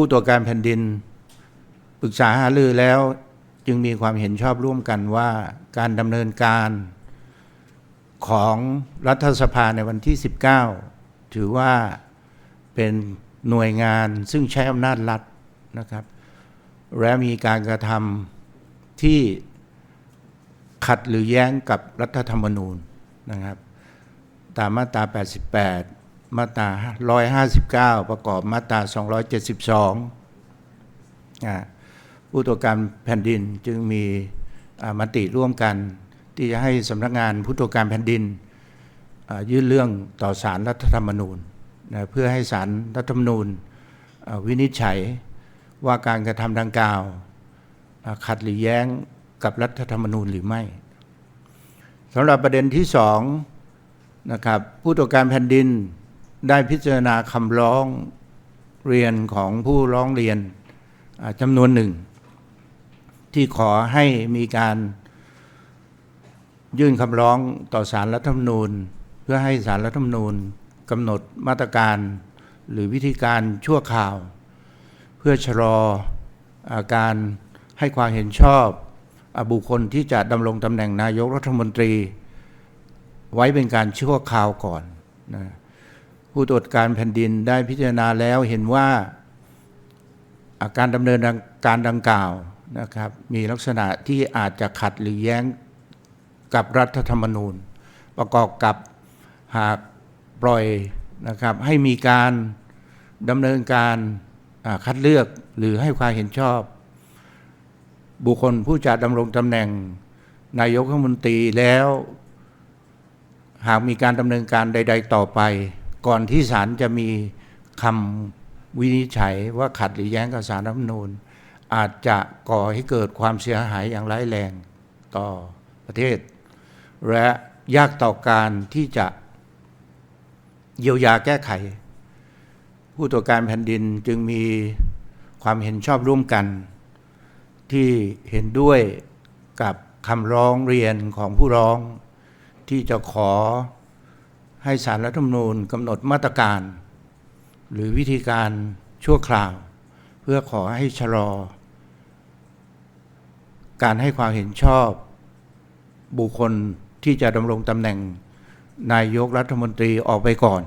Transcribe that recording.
ผู้ตรวจการแผ่นดินปรึกษาหารือแล้วจึงมีความเห็นชอบร่วมกันว่าการดำเนินการของรัฐสภาในวันที่ 19 ถือว่าเป็นหน่วยงานซึ่งใช้อำนาจรัฐนะครับ และมีการกระทำที่ขัดหรือแย้งกับรัฐธรรมนูญนะครับ ตามมาตรา 88 มาตรา 159 ประกอบมาตรา 272อ่าผู้ตรวจการแผ่นดินจึงมีมติร่วมกัน ที่จะให้สำนักงานผู้ตรวจการแผ่นดินยื่นเรื่องต่อศาลรัฐธรรมนูญนะเพื่อให้ศาลรัฐธรรมนูญวินิจฉัยว่าการกระทำดังกล่าวขัดหรือแย้งกับรัฐธรรมนูญหรือไม่สำหรับประเด็นที่สองนะครับผู้ตรวจการแผ่นดิน ได้พิจารณาคำร้องเรียนของผู้ร้องเรียนจำนวนหนึ่ง ที่ขอให้มีการยื่นคำร้องต่อสารรัฐธรรมนูญ เพื่อให้สารรัฐธรรมนูญกำหนดมาตรการ หรือวิธีการชั่วคราว เพื่อชะลออาการให้ความเห็นชอบอบุคคลที่จะดำรงตำแหน่งนายกรัฐมนตรี ไว้เป็นการชั่วคราวก่อนนะ ผู้ตรวจการแผ่นดินได้พิจารณาแล้วเห็นว่าอาการดำเนินการดังกล่าวนะครับมีลักษณะที่อาจจะขัดหรือแย้งกับรัฐธรรมนูญ ประกอบกับหากปล่อยนะครับให้มีการดำเนินการคัดเลือกหรือให้ความเห็นชอบ บุคคลผู้จะดำรงตำแหน่งนายกรัฐมนตรีแล้ว หากมีการดำเนินการใด ๆ ต่อไป ก่อนที่ศาลจะมีคำวินิจฉัยว่าขัดหรือแย้งกับสารรัฐมนูญ อาจจะก่อให้เกิดความเสียหายอย่างร้ายแรงต่อประเทศ และยากต่อการที่จะเยียวยาแก้ไข ผู้ตรวจการแผ่นดินจึงมีความเห็นชอบร่วมกัน ที่เห็นด้วยกับคำร้องเรียนของผู้ร้อง ที่จะขอ ให้สารรัฐธรรมนูญกำหนดมาตรการ หรือวิธีการชั่วคราว เพื่อขอให้ชะลอ การให้ความเห็นชอบ บุคคลที่จะดำรงตำแหน่งนายกรัฐมนตรีออกไปก่อน